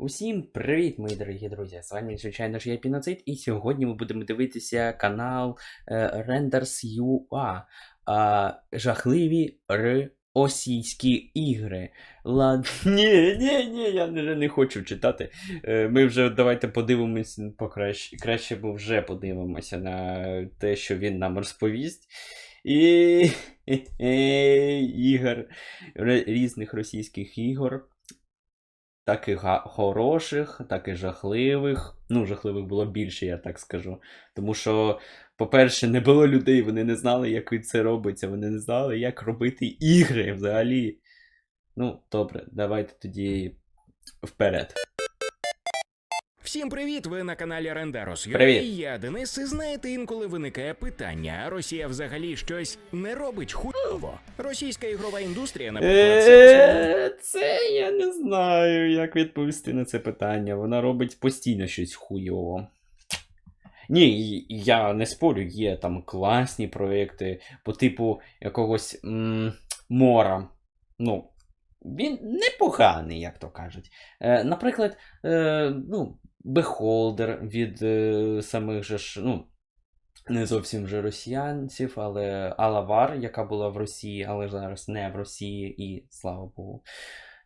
Усім привіт, мої дорогі друзі! З вами, звичайно ж, я Піноцид, і сьогодні ми будемо дивитися канал е, Renders.ua а, Жахливі російські ігри. Лад... Ні, ні, ні, я вже не хочу читати. Е, ми вже давайте подивимось покраще. Краще бо вже подивимося на те, що він нам розповість. І ігор, різних російських ігор так і хороших, так і жахливих. Ну, жахливих було більше, я так скажу. Тому що, по-перше, не було людей, вони не знали, як це робиться, вони не знали, як робити ігри взагалі. Ну, добре, давайте тоді вперед. Всім привіт! Ви на каналі Рендерос. Привіт. Я Денис, і знаєте, інколи виникає питання: а Росія взагалі щось не робить хуйово. Російська ігрова індустрія, наприклад, це Це я не знаю, як відповісти на це питання. Вона робить постійно щось хуйово. Ні, я не спорю, є там класні проекти по типу якогось м- мора. Ну, він непоганий, як то кажуть. Е, наприклад, е, ну, Beholder від е, самих же ж, ну, не зовсім вже росіянців, але Алавар, яка була в Росії, але зараз не в Росії, і слава Богу.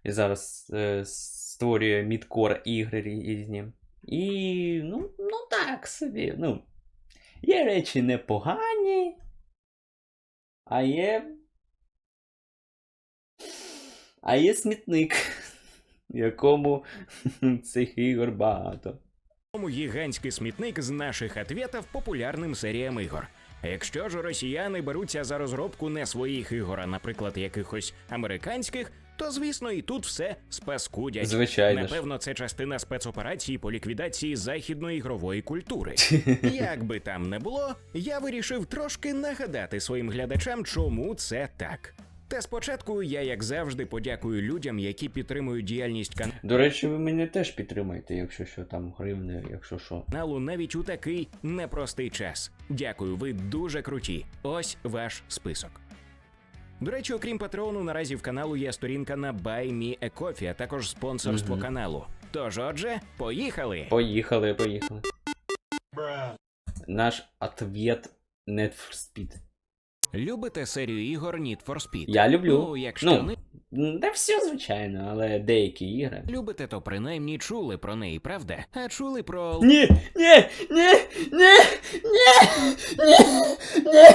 І зараз е, створює мідкор ігри різні. І ну, ну так собі. Ну, є речі непогані, а є. А є смітник, якому цих ігор багато. тому гігантський смітник з наших ответів популярним серіям ігор. Якщо ж росіяни беруться за розробку не своїх ігор, а, наприклад, якихось американських, то звісно і тут все спаскудять. Звичайно ж. Напевно, це частина спецоперації по ліквідації західної ігрової культури. Як би там не було, я вирішив трошки нагадати своїм глядачам, чому це так. Та спочатку я, як завжди, подякую людям, які підтримують діяльність До речі, ви мене теж підтримаєте, якщо що там гривни, якщо що. каналу навіть у такий непростий час. Дякую, ви дуже круті. Ось ваш список. До речі, окрім Патреону, наразі в каналу є сторінка на Buy Me a Coffee, а також спонсорство Мгм. каналу. Тож, отже, поїхали! Поїхали, поїхали. Наш ответ for Speed. Любите серію ігор Need for Speed? Я люблю. Ну, якщо Ну, не Та все, звичайно, але деякі ігри. любите, то принаймні чули про неї, правда? А чули про Ні, ні, ні, ні, ні, ні, ні.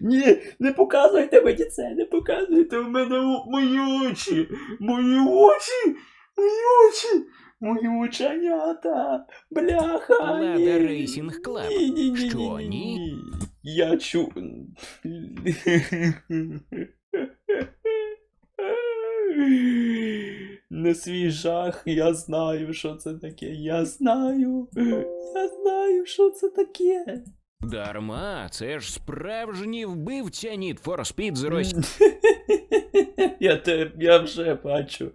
Ні, не показуйте мені це, не показуйте в мене мої очі, мої очі, мої очі, мої оченята, бляха. Ні, ні, ні, Що, ні. Я чу. Не свій жах, я знаю, що це таке. Я знаю. Я знаю, що це таке. Дарма, це ж справжній вбивця Need for Speed з Росії. Я те, я вже бачу.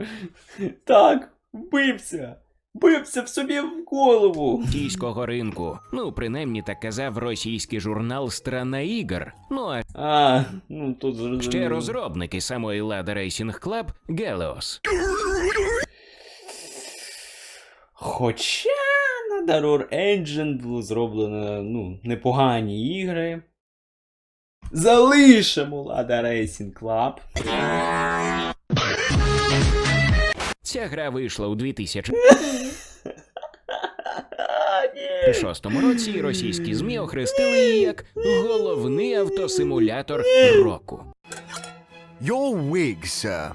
Так, вбився. Вбився в собі в голову. Російського ринку. Ну, принаймні так казав російський журнал Страна ігор. Ну а А, ну тут зрозуміло. ще розробники самої Lada Racing Club Geleos. Хоча на Daror Engine було зроблено ну, непогані ігри. Залишимо Lada Racing Club. Ця гра вийшла у 2006 А, ні. році, і російські ЗМІ охрестили її як головний автосимулятор року. Your wig, sir.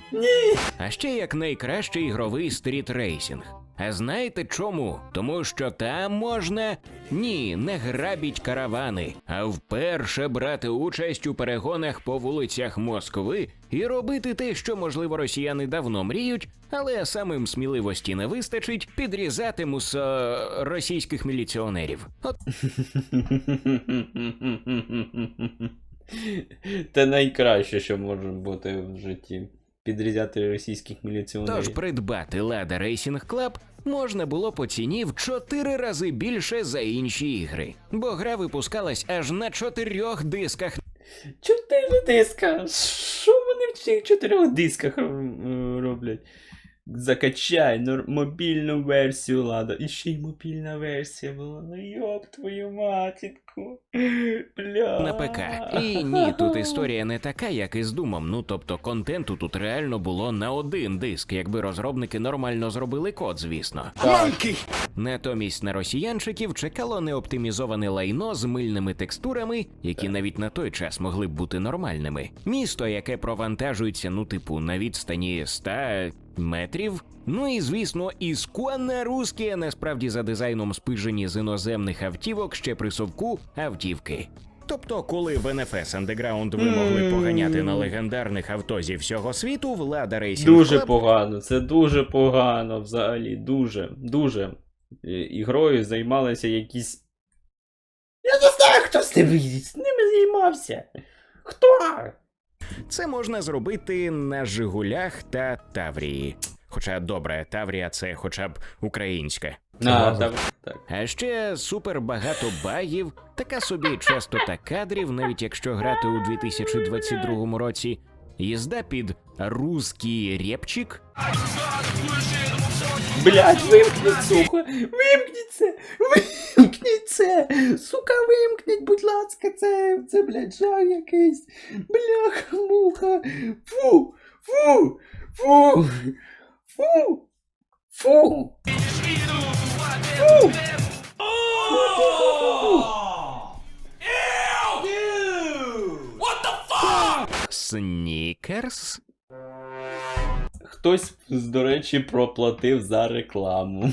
А ще як найкращий ігровий стріт-рейсінг. А знаєте чому? Тому що там можна ні, не грабіть каравани, а вперше брати участь у перегонах по вулицях Москви і робити те, що можливо росіяни давно мріють, але самим сміливості не вистачить підрізати мусо російських міліціонерів. От Це найкраще, що може бути в житті. Підрізати російських міліціонерів. Тож придбати Lada Racing Club можна було по ціні в чотири рази більше за інші ігри, бо гра випускалась аж на чотирьох дисках Чотири диска. Що вони в цих чотирьох дисках м, роблять. Закачай мобільну версію Лада. І ще й мобільна версія була. Ну йоп твою матінку. Бля. на ПК. І ні, тут історія не така, як із думом. Ну тобто контенту тут реально було на один диск, якби розробники нормально зробили код, звісно. Monkey! Натомість на росіянчиків чекало неоптимізоване лайно з мильними текстурами, які навіть на той час могли б бути нормальними. Місто, яке провантажується, ну типу, на відстані 100 метрів. Ну і звісно, ісконне русські, насправді за дизайном спижені з іноземних автівок ще при совку автівки. Тобто, коли в NFS Underground ви могли поганяти на легендарних авто зі всього світу, влада Racing Дуже Club погано, це дуже погано взагалі. Дуже, дуже. Е, Ігрою займалися якісь. Я не знаю, хто з ними, з ними займався. Хто? Це можна зробити на Жигулях та Таврії. Хоча добре, Таврія це хоча б українська. А, так, так. А ще супер багато багів, така собі частота кадрів, навіть якщо грати у 2022 році. Їзда під русський репчик, Блять, вимкніть, сука! Вимкніть це! Вимкніть це! Сука, вимкніть, будь ласка, це, це, блядь, жах якийсь. Бляха, муха. Фу! Фу! Фу! Фу! Фу! Фу! снікерс. Хтось, до речі, проплатив за рекламу.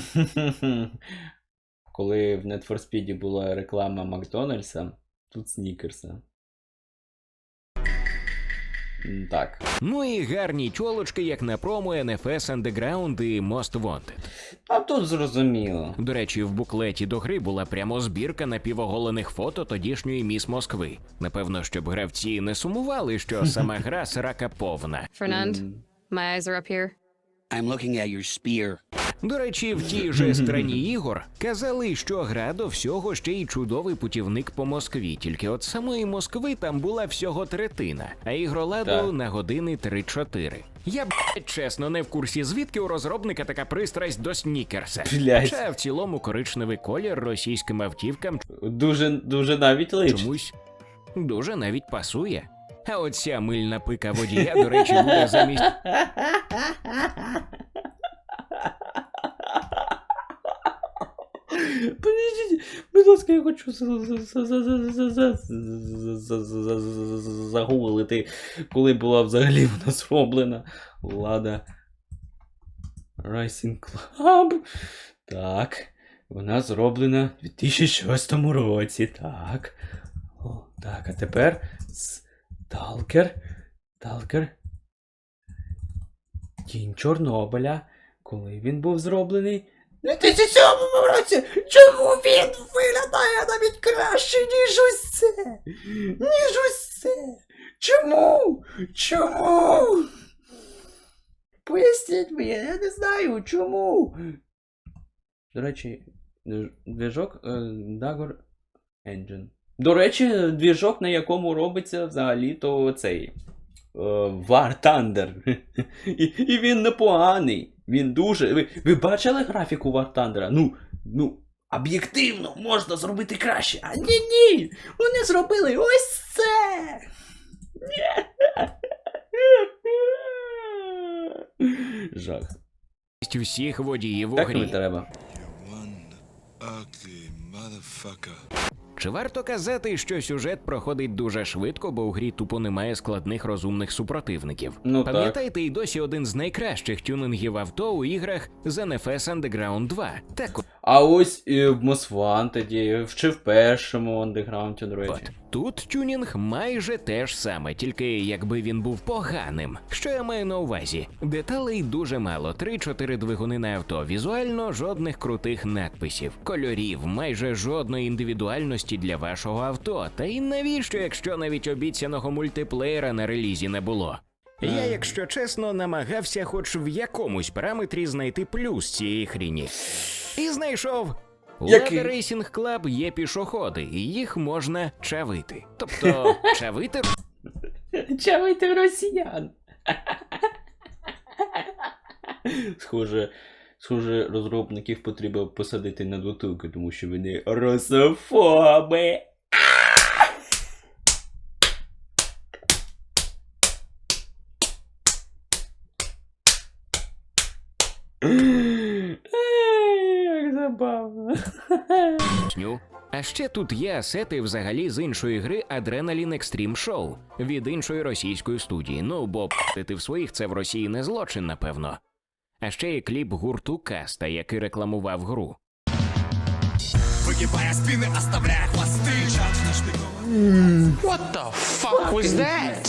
Коли в Need for Speed була реклама Макдональдса, тут Снікерса. Так. Ну і гарні тьолочки, як на промо NFS Underground і Most Wanted. А тут зрозуміло. До речі, в буклеті до гри була прямо збірка напівоголених фото тодішньої міс Москви. Напевно, щоб гравці не сумували, що сама гра срака повна. М, my eyes are up here. I'm looking at your spear. До речі, в тій же страні ігор казали, що гра до всього ще й чудовий путівник по Москві. Тільки от самої Москви там була всього третина, а ігроладу Так. на години 3-4. Я б чесно не в курсі, звідки у розробника така пристрасть до снікерса. Хоча в цілому коричневий колір російським автівкам Дуже, дуже навіть личить. чомусь дуже навіть пасує. А от ця мильна пика водія, до речі, буде замість Подождіть, будь ласка, я хочу загуглити, коли була взагалі вона зроблена. Лада. Rising Club. Так. Вона зроблена в 2006 році. Так. О, Так, а тепер Сталкер. Сталкер. Тінь Чорнобиля. Коли він був зроблений? У 2007 році. Чому він виглядає навіть краще, ніж це? Ніж це? Чому? Чому? Поясніть мені, я не знаю, чому. До речі, двіжок е, Dagger Engine. До речі, двіжок, на якому робиться взагалі то цей. е, War Thunder. І, і він непоганий. Він дуже. Ви, ви бачили графіку War Thunder? Ну, ну, об'єктивно можна зробити краще. А ні, ні! Вони зробили ось це. Жах. всіх водіїв у Так не грі. треба. Чи варто казати, що сюжет проходить дуже швидко, бо у грі тупо немає складних розумних супротивників? Ну, пам'ятайте, і досі один з найкращих тюнингів авто у іграх з NFS Underground 2. Так А ось і в Мосван тоді, чи в першому Underground, до речі. Тут тюнінг майже те ж саме, тільки якби він був поганим. Що я маю на увазі? Деталей дуже мало: 3-4 двигуни на авто, візуально жодних крутих надписів, кольорів, майже жодної індивідуальності для вашого авто. Та й навіщо, якщо навіть обіцяного мультиплеєра на релізі не було? Я, якщо чесно, намагався хоч в якомусь параметрі знайти плюс цієї хріні. І знайшов. У Який? Lada Racing Club є пішоходи, і їх можна чавити. Тобто, чавити Чавайте росіян. Схоже, схоже, розробників потрібно посадити на дотуки, тому що вони русофоби Ей, Як забавно. Сню. А ще тут є асети взагалі з іншої гри Adrenaline Extreme Show від іншої російської студії. Ну бо ти в своїх це в Росії не злочин, напевно. А ще є кліп гурту Каста, який рекламував гру. Выгибая спины, оставляя хвосты. What the fuck was that?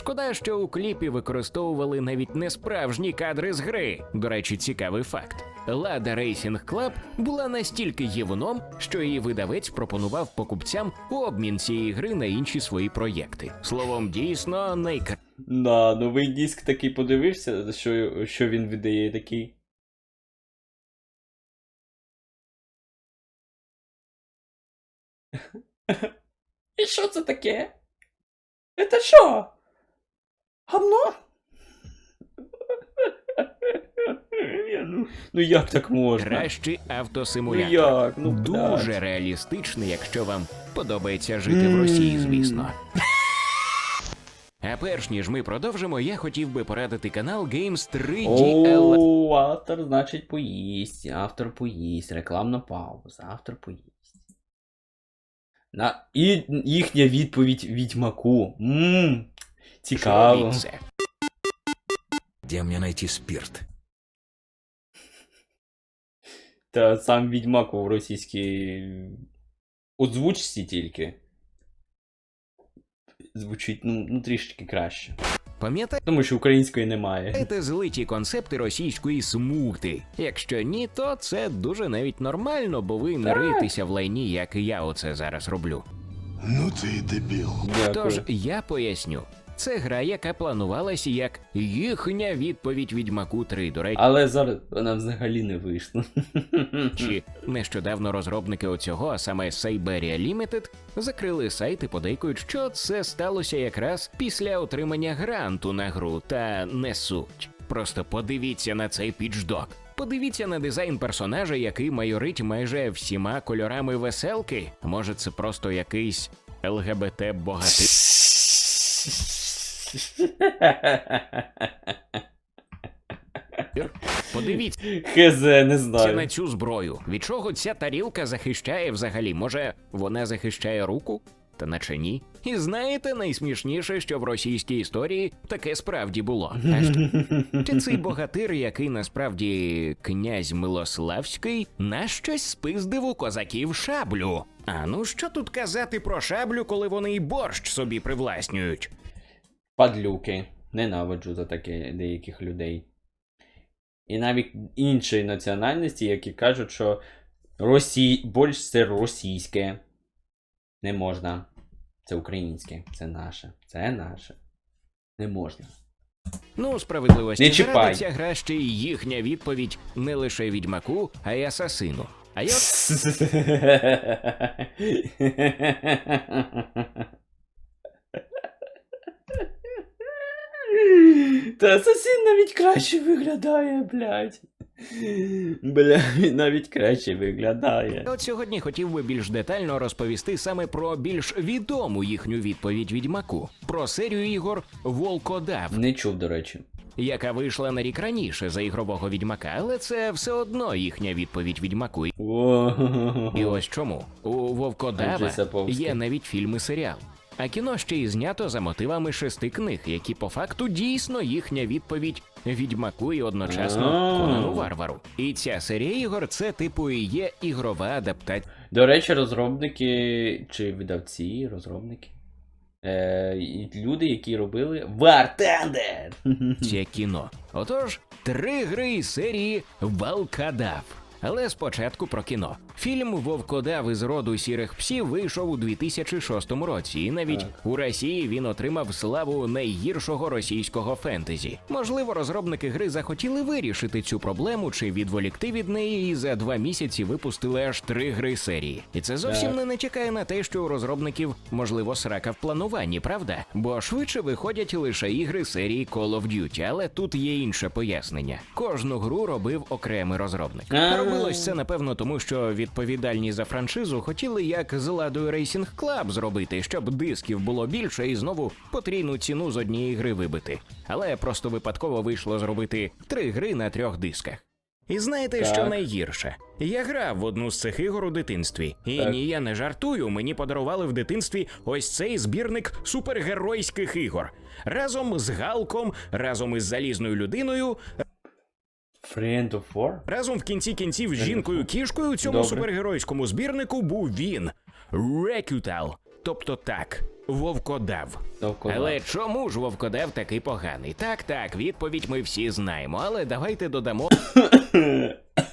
Шкода, що у кліпі використовували навіть не справжні кадри з гри. До речі, цікавий факт. Лада Racing Club була настільки гівном, що її видавець пропонував покупцям обмін цієї гри на інші свої проєкти. Словом, дійсно найкра... Да, новий диск такий подивився, що, що він видає такий. І що це таке? Це що? Гамно? Я, ну, ну як так можна? кращий Ну як? Ну, Дуже блядь. реалістичний, якщо вам подобається жити в Росії, звісно. А перш ніж ми продовжимо, я хотів би порадити канал Games 3DL. О, автор, значить, поїсть. Автор поїсть. Рекламна пауза. Автор поїсть. На... І їхня відповідь відьмаку. Ммм. Цікаво. Робіть це. Где мне найти спирт? Та сам відьмак в російській озвучці тільки. Звучить, ну, ну трішки краще. Пам'ятаєте Тому що української немає. Це злиті концепти російської смугти? Якщо ні, то це дуже навіть нормально, бо ви не в лайні, як і я оце зараз роблю. Ну ты дебил. Дякую. Тож я поясню. Це гра, яка планувалася як їхня відповідь Відьмаку 3. До речі, Але зараз вона взагалі не вийшла. нещодавно розробники оцього, а саме Siberia Limited, закрили сайт і подейкують, що це сталося якраз після отримання гранту на гру, та не суть. Просто подивіться на цей підждок. Подивіться на дизайн персонажа, який майорить майже всіма кольорами веселки. Може, це просто якийсь ЛГБТ богатир. Подивіться. Хз, не на цю зброю. Від чого ця тарілка захищає взагалі? Може, вона захищає руку? Та наче ні. І знаєте, найсмішніше, що в російській історії таке справді було. А чи цей богатир, який насправді князь Милославський, на щось спиздив у козаків шаблю? А ну що тут казати про шаблю, коли вони й борщ собі привласнюють? Падлюки. Ненавиджу за таке деяких людей. І навіть іншої національності, які кажуть, що Росі... борщ це російське. Не можна. Це українське, це наше. Це наше. Не можна. Ну, справедливості Не чіпай. заради ця гра ще й їхня відповідь не лише відьмаку, а й асасину. А я Та асасин навіть краще виглядає, блядь. Бля, він навіть краще виглядає. От сьогодні хотів би більш детально розповісти саме про більш відому їхню відповідь відьмаку, про серію ігор Волкодав, Не чув, до речі. яка вийшла на рік раніше за ігрового відьмака, але це все одно їхня відповідь відьмаку. І ось чому у Вовкодава є навіть фільм і серіал. А кіно ще й знято за мотивами шести книг, які по факту дійсно їхня відповідь відьмаку і одночасно Конану Варвару. І ця серія ігор це типу і є ігрова адаптація. До речі, розробники чи видавці, розробники. Е, люди, які робили Вартендер! Це кіно. Отож, три гри із серії Валкадав. Але спочатку про кіно. Фільм Вовкодав із роду сірих псів вийшов у 2006 році, і навіть у Росії він отримав славу найгіршого російського фентезі. Можливо, розробники гри захотіли вирішити цю проблему чи відволікти від неї, і за два місяці випустили аж три гри серії. І це зовсім не натякає на те, що у розробників можливо срака в плануванні, правда? Бо швидше виходять лише ігри серії Call of Duty, але тут є інше пояснення. Кожну гру робив окремий розробник. А. Робилось це напевно тому, що відповідальні за франшизу хотіли як з ладою Racing Club зробити, щоб дисків було більше і знову потрійну ціну з однієї гри вибити. Але просто випадково вийшло зробити три гри на трьох дисках. І знаєте, що найгірше? Я грав в одну з цих ігор у дитинстві. І Так. ні, я не жартую. Мені подарували в дитинстві ось цей збірник супергеройських ігор. Разом з Галком, разом із залізною людиною, Friend of War? разом в кінці кінців з жінкою кішкою у цьому Добре. супергеройському збірнику був він Рекютал. Тобто так, вовкодав. Вовкодав. Але чому ж вовкодав такий поганий? Так, так, відповідь ми всі знаємо, але давайте додамо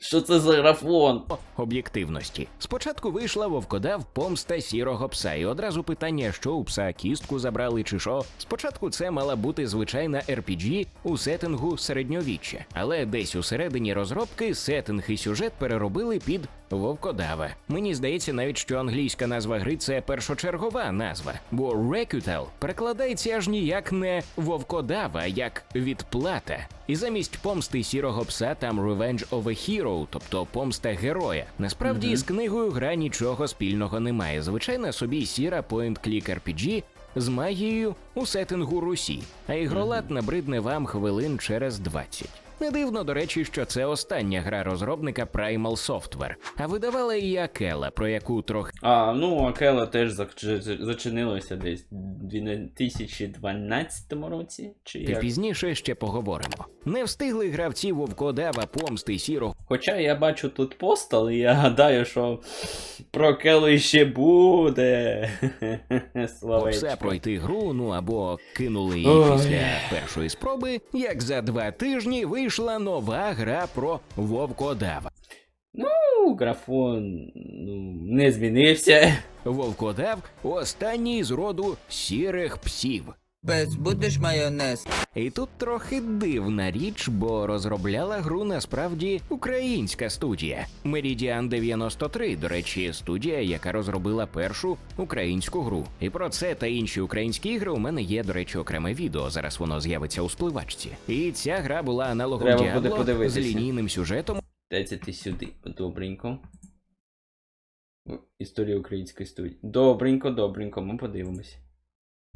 Що це за графон? об'єктивності. Спочатку вийшла вовкодав помста сірого пса, і одразу питання, що у пса кістку забрали чи що. Спочатку це мала бути звичайна RPG у сеттингу середньовіччя, але десь у середині розробки сеттинг і сюжет переробили під вовкодава. Мені здається, навіть що англійська назва гри це першочергова назва, бо Recruital перекладається аж ніяк не вовкодава, як відплата. І замість помсти сірого пса там Revenge of a Hero, тобто помста героя. Насправді з книгою гра нічого спільного немає. Звичайна собі сіра point-click RPG з магією у сеттингу Русі, а ігролад набридне вам хвилин через 20. Не дивно, до речі, що це остання гра розробника Primal Software, а видавала її Акела, про яку трохи А, ну, Акела теж зачинилося десь в 2012 році. Чи як? пізніше ще поговоримо. Не встигли гравці Вовкодава помсти сірого Хоча я бачу тут пост, але я гадаю, що про Акелу ще буде. все пройти гру, ну або кинули її після першої спроби, як за два тижні вийшла нова гра про Вовкодава. Ну, графон ну, не змінився. Вовкодав останній з роду сірих псів. Без будеш майонез. І тут трохи дивна річ, бо розробляла гру насправді українська студія Meridian 93, до речі, студія, яка розробила першу українську гру. І про це та інші українські ігри у мене є, до речі, окреме відео. Зараз воно з'явиться у спливачці. І ця гра була аналогом Треба буде з лінійним сюжетом Дайте ти сюди. Добренько. Історія української студії. Добренько, добренько, ми подивимось.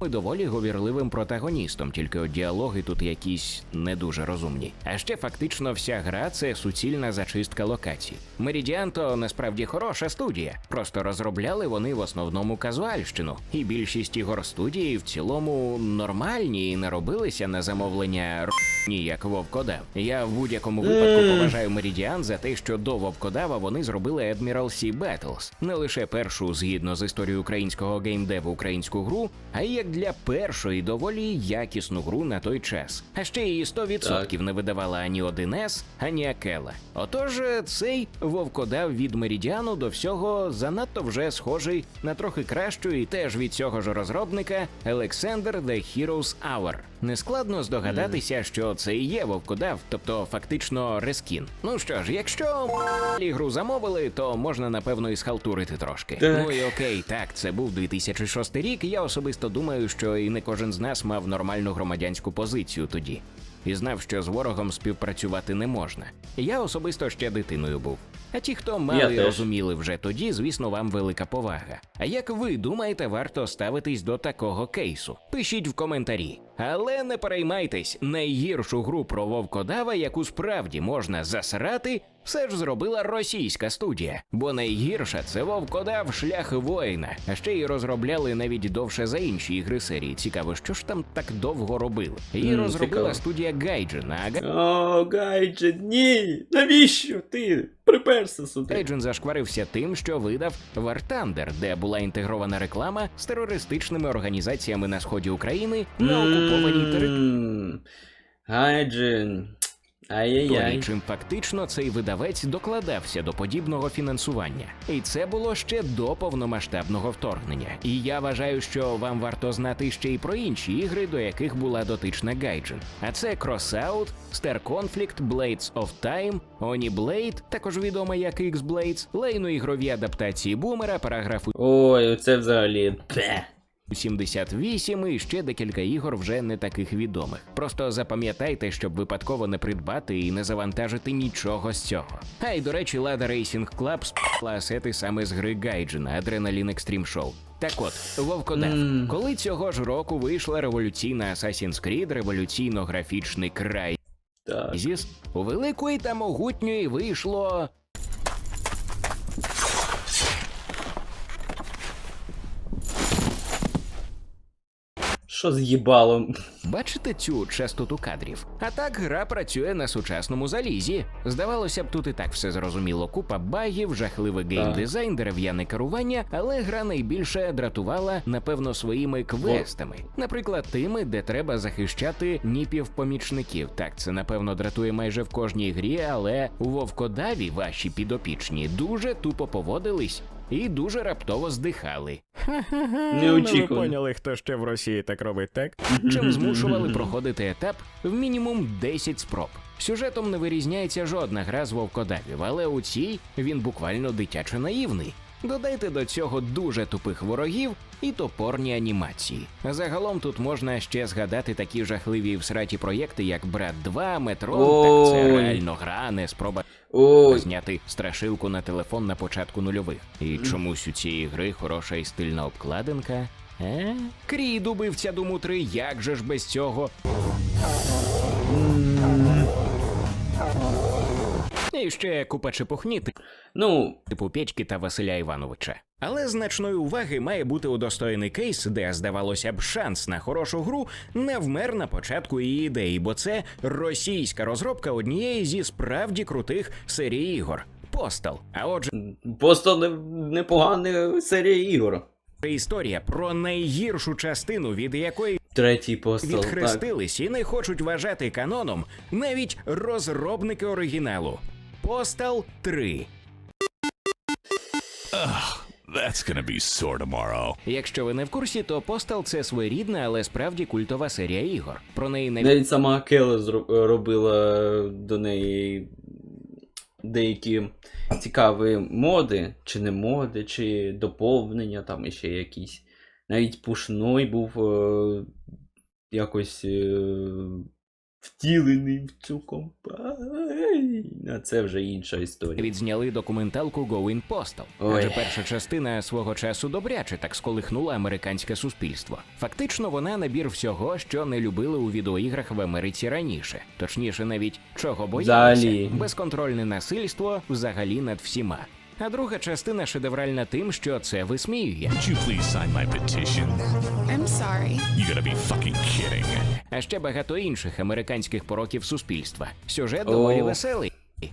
І доволі говірливим протагоністом, тільки от діалоги тут якісь не дуже розумні. А ще фактично вся гра це суцільна зачистка локацій. Меридіан то насправді хороша студія. Просто розробляли вони в основному казуальщину. І більшість ігор студії в цілому нормальні і не робилися на замовлення ні, як Вовкодав. Я в будь-якому випадку поважаю Меридіан за те, що до Вовкодава вони зробили Admiral Sea Battles. Не лише першу згідно з історією українського геймдеву українську гру, а й як для першої доволі якісну гру на той час. А ще її 100% не видавала ані 1С, ані Акела. Отож, е, цей Вовкодав від Меридіану до всього занадто вже схожий на трохи кращу і теж від цього ж розробника Alexander The Hero's Hour. Нескладно здогадатися, що це і є Вовкодав, тобто фактично рескін. Ну що ж, якщо ігру замовили, то можна напевно і схалтурити трошки. Так. Ну і окей, так, це був 2006 рік. Я особисто думаю, що і не кожен з нас мав нормальну громадянську позицію тоді. І знав, що з ворогом співпрацювати не можна. Я особисто ще дитиною був. А ті, хто мали і розуміли вже тоді, звісно, вам велика повага. А як ви думаєте, варто ставитись до такого кейсу? Пишіть в коментарі. Але не переймайтесь, найгіршу гру про вовкодава, яку справді можна засрати, все ж зробила російська студія. Бо найгірша це вовкодав шлях воїна. А ще й розробляли навіть довше за інші ігри серії. Цікаво, що ж там так довго робили. Її М, розробила цікаво. студія Гайджин, а О, Гайджет, ні! Навіщо ти приперся сюди? Гайджин зашкварився тим, що видав War Thunder, де була інтегрована реклама з терористичними організаціями на сході України на окупованій території. М, Гайджин. Ай-яй-яй. чим фактично цей видавець докладався до подібного фінансування. І це було ще до повномасштабного вторгнення. І я вважаю, що вам варто знати ще й про інші ігри, до яких була дотична Гайджин. А це Crossout, Star Conflict, Blades of Time, Oni Blade, також відома як X-Blades, лейно-ігрові адаптації бумера, параграфу Ой, це взагалі. Пе. 78 і ще декілька ігор вже не таких відомих. Просто запам'ятайте, щоб випадково не придбати і не завантажити нічого з цього. А й до речі, Lada Racing Club спала асети саме з гри Гайджина Adrenaline Extreme Show. Так от, Вовкодав, Мм. коли цього ж року вийшла революційна Assassin's Creed, революційно-графічний край Так. Зіс, великої та могутньої вийшло Що з їбалом? Бачите цю частоту кадрів? А так гра працює на сучасному залізі. Здавалося б, тут і так все зрозуміло. Купа багів, жахливий геймдизайн, дерев'яне керування, але гра найбільше дратувала, напевно, своїми квестами. Наприклад, тими, де треба захищати ніпів-помічників. Так, це напевно дратує майже в кожній грі, але у Вовкодаві ваші підопічні дуже тупо поводились. І дуже раптово здихали. Неочікувано. Ви поняли, хто ще в Росії так робить, так? Чим змушували проходити етап в мінімум 10 спроб. Сюжетом не вирізняється жодна гра з вовкодавів, але у цій він буквально дитячо наївний. Додайте до цього дуже тупих ворогів і топорні анімації. Загалом тут можна ще згадати такі жахливі всраті проєкти, як Брат 2, Метро. Так це реально гра, не спроба Ой, зняти страшилку на телефон на початку нульових. І чомусь у цієї гри хороша і стильна обкладинка. Е? Крід убивця Думу 3, як же ж без цього? І ще купа чепухні, ну, типу Печки та Василя Івановича. Але значної уваги має бути удостоєний кейс, де, здавалося б, шанс на хорошу гру не вмер на початку її ідеї, бо це російська розробка однієї зі справді крутих серій ігор. Постал. А отже, просто не- непогана серія ігор. історія про найгіршу частину, від якої Третій постал. Так. і не хочуть вважати каноном навіть розробники оригіналу. Постал 3. That's gonna be sore tomorrow. Якщо ви не в курсі, то Постал це своєрідна, але справді культова серія ігор. Про неї навіть Навіть сама Келе робила до неї деякі цікаві моди, чи не моди, чи доповнення, там іще якісь. Навіть пушной був е, якось е, втілений в цю компанію. А це вже інша історія. відзняли документалку Going Postal. Ой. Адже перша частина свого часу добряче так сколихнула американське суспільство. Фактично, вона набір всього, що не любили у відеоіграх в Америці раніше. Точніше, навіть чого боялися. Взагалі. Безконтрольне насильство взагалі над всіма. А друга частина шедевральна тим, що це висміює. Would you please sign my petition? I'm sorry. You gotta be fucking kidding. а ще багато інших американських пороків суспільства. Сюжет доволі О. веселий.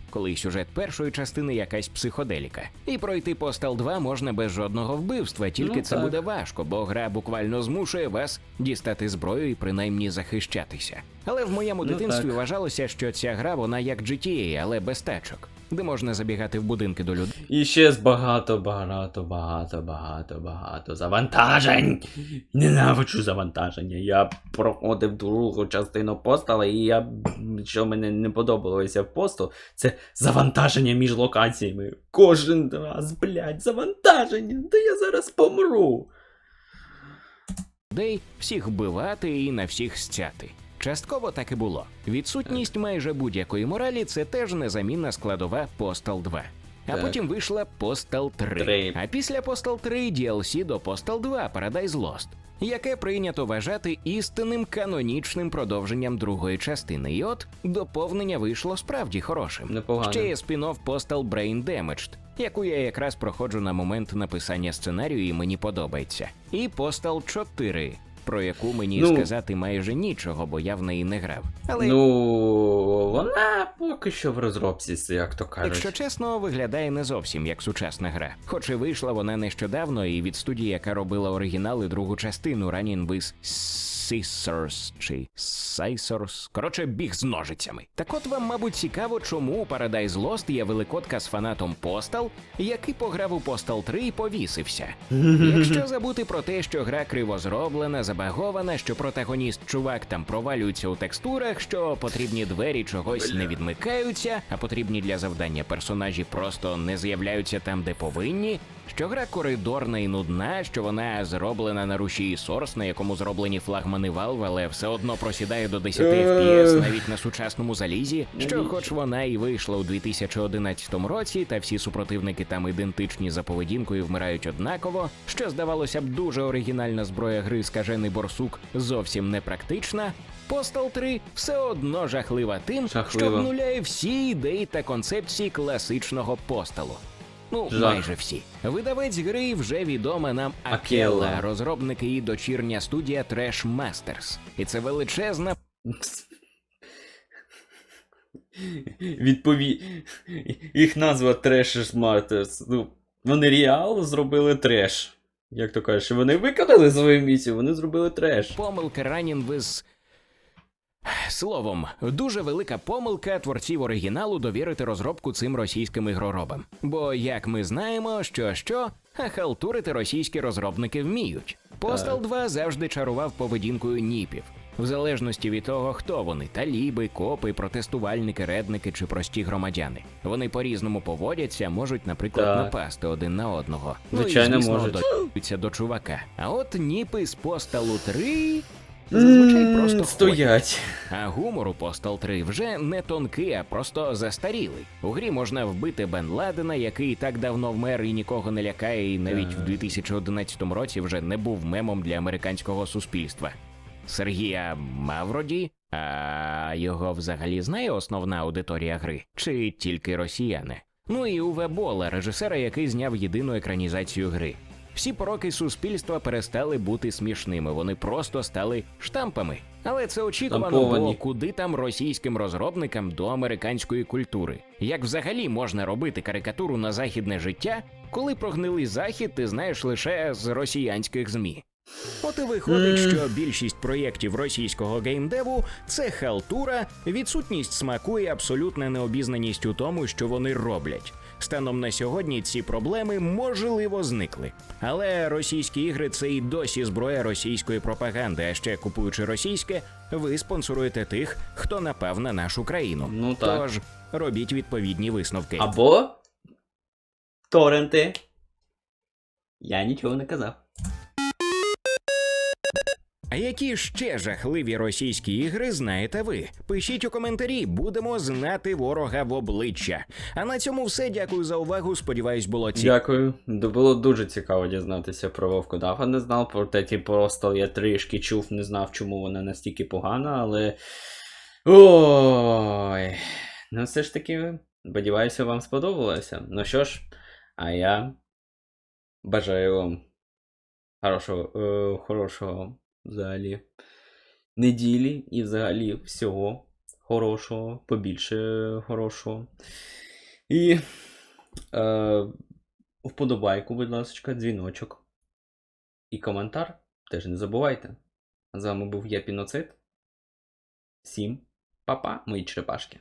Коли сюжет першої частини якась психоделіка. І пройти Postal 2 можна без жодного вбивства, тільки Ну, це так. буде важко, бо гра буквально змушує вас дістати зброю і принаймні захищатися. Але в моєму Ну, дитинстві так. вважалося, що ця гра вона як GTA, але без тачок, де можна забігати в будинки до людей. І ще з багато, багато, багато, багато, багато завантажень. Ненавиджу завантаження. Я проходив другу частину постала, і я, що мене не подобалося в посту, це завантаження між локаціями. Кожен раз, блядь, завантаження. Та я зараз помру. людей, всіх вбивати і на всіх стяти. Частково так і було. Відсутність майже будь-якої моралі це теж незамінна складова Postal 2. А Так. потім вийшла Postal 3. Три. А після Postal 3 DLC до Postal 2 Paradise Lost, яке прийнято вважати істинним канонічним продовженням другої частини. І от доповнення вийшло справді хорошим. Непогано. Ще є спін-офф Postal Brain Damaged, яку я якраз проходжу на момент написання сценарію, і мені подобається. І Postal 4, про яку мені Ну. сказати майже нічого, бо я в неї не грав. Але Ну, вона поки що в розробці, як то кажуть. Якщо чесно, виглядає не зовсім як сучасна гра. Хоч і вийшла вона нещодавно і від студії, яка робила оригінал і другу частину Running with Scissors чи Scissors. Коротше, біг з ножицями. Так от вам, мабуть, цікаво, чому у Paradise Lost є великодка з фанатом Postal, який пограв у Postal 3 і повісився. Якщо забути про те, що гра криво зроблена, забагована, що протагоніст чувак там провалюється у текстурах, що потрібні двері чогось не відмикаються, а потрібні для завдання персонажі просто не з'являються там, де повинні. Що гра коридорна і нудна, що вона зроблена на рушії Source, на якому зроблені флагмани Valve, але все одно просідає до 10 FPS навіть на сучасному залізі. Що, хоч вона і вийшла у 2011 році, та всі супротивники там ідентичні за поведінкою вмирають однаково, що здавалося б дуже оригінальна зброя гри скажений борсук зовсім не практична. Postal 3 все одно жахлива тим, Жахлива. що обнуляє всі ідеї та концепції класичного посталу. Ну, Жах. майже всі. Видавець гри вже відома нам Акела. Акела, розробники і дочірня студія Trash Masters. І це величезна Відпові... Їх назва Trash Smarters. Ну, вони реал зробили треш. Як то кажеш, вони виконали свою місію, вони зробили треш. помилка ранін з. Словом, дуже велика помилка творців оригіналу довірити розробку цим російським ігроробам. Бо, як ми знаємо, що що, а халтурити російські розробники вміють. Postal 2 завжди чарував поведінкою ніпів. В залежності від того, хто вони таліби, копи, протестувальники, редники чи прості громадяни. Вони по-різному поводяться, можуть, наприклад, Так. напасти один на одного. Звичайно, ну, і, звісно, можуть. до чувака. А от ніпи з посталу 3 зазвичай просто стоять. А гумор у Postal 3 вже не тонкий, а просто застарілий. У грі можна вбити Бен Ладена, який так давно вмер і нікого не лякає, і навіть в 2011 році вже не був мемом для американського суспільства. Сергія Мавроді, а його взагалі знає основна аудиторія гри, чи тільки росіяни? Ну і Уве Бола, режисера, який зняв єдину екранізацію гри. Всі пороки суспільства перестали бути смішними, вони просто стали штампами. Але це очікувано, бо куди там російським розробникам до американської культури? Як взагалі можна робити карикатуру на західне життя, коли прогнилий захід ти знаєш лише з росіянських змі? От і виходить, що більшість проєктів російського геймдеву це халтура, відсутність смаку і абсолютна необізнаність у тому, що вони роблять. Станом на сьогодні ці проблеми можливо зникли. Але російські ігри це і досі зброя російської пропаганди. А ще купуючи російське, ви спонсоруєте тих, хто напав на нашу країну. Ну так. Тож робіть відповідні висновки. Або торренти. Я нічого не казав. А які ще жахливі російські ігри знаєте ви? Пишіть у коментарі, будемо знати ворога в обличчя. А на цьому все. Дякую за увагу. Сподіваюсь, було цікаво. Дякую. Було дуже цікаво дізнатися про Вовку. Не знав про те, ті просто я трішки чув, не знав, чому вона настільки погана, але. Ой. Ну, все ж таки, сподіваюся, вам сподобалося. Ну що ж, а я бажаю вам хорошого, е, хорошого взагалі неділі і взагалі всього хорошого, побільше хорошого. І е, вподобайку, будь ласка, дзвіночок. І коментар теж не забувайте. З вами був я Піноцит. Всім па-па, мої черепашки.